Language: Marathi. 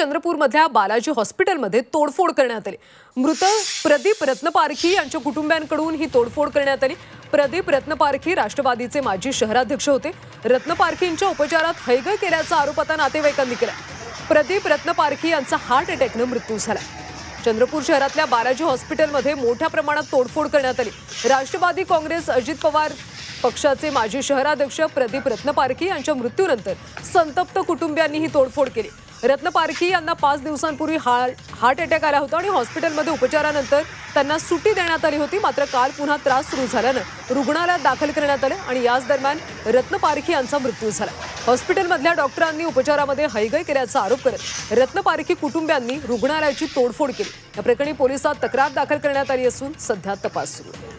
चंद्रपूरमधल्या बालाजी हॉस्पिटलमध्ये तोडफोड करण्यात आली. मृत प्रदीप रत्नपारखी यांच्या कुटुंबियांकडून ही तोडफोड करण्यात आली. प्रदीप रत्नपारखी राष्ट्रवादीचे माजी शहराध्यक्ष होते. रत्नपारखींच्या उपचारात हैगय केल्याचा आरोप आता नातेवाईकांनी केला प्रदीप रत्नपारखी यांचा हार्ट अटॅकनं मृत्यू झाला. चंद्रपूर शहरातल्या बालाजी हॉस्पिटलमध्ये मोठ्या प्रमाणात तोडफोड करण्यात आली. राष्ट्रवादी काँग्रेस अजित पवार पक्षाचे माजी शहराध्यक्ष प्रदीप रत्नपारखी यांच्या मृत्यूनंतर संतप्त कुटुंबियांनी ही तोडफोड केली. रत्नपारखी यांना पाच दिवसांपूर्वी हार्ट हार्ट अटॅक आला होता आणि हॉस्पिटलमध्ये उपचारानंतर त्यांना सुट्टी देण्यात आली होती. मात्र काल पुन्हा त्रास सुरू झाल्यानं रुग्णालयात दाखल करण्यात आले आणि याच दरम्यान रत्नपारखी यांचा मृत्यू झाला. हॉस्पिटलमधल्या डॉक्टरांनी उपचारामध्ये हैगय केल्याचा आरोप करत रत्नपारखी कुटुंबियांनी रुग्णालयाची तोडफोड केली. या प्रकरणी पोलिसात तक्रार दाखल करण्यात आली असून सध्या तपास सुरू आहे.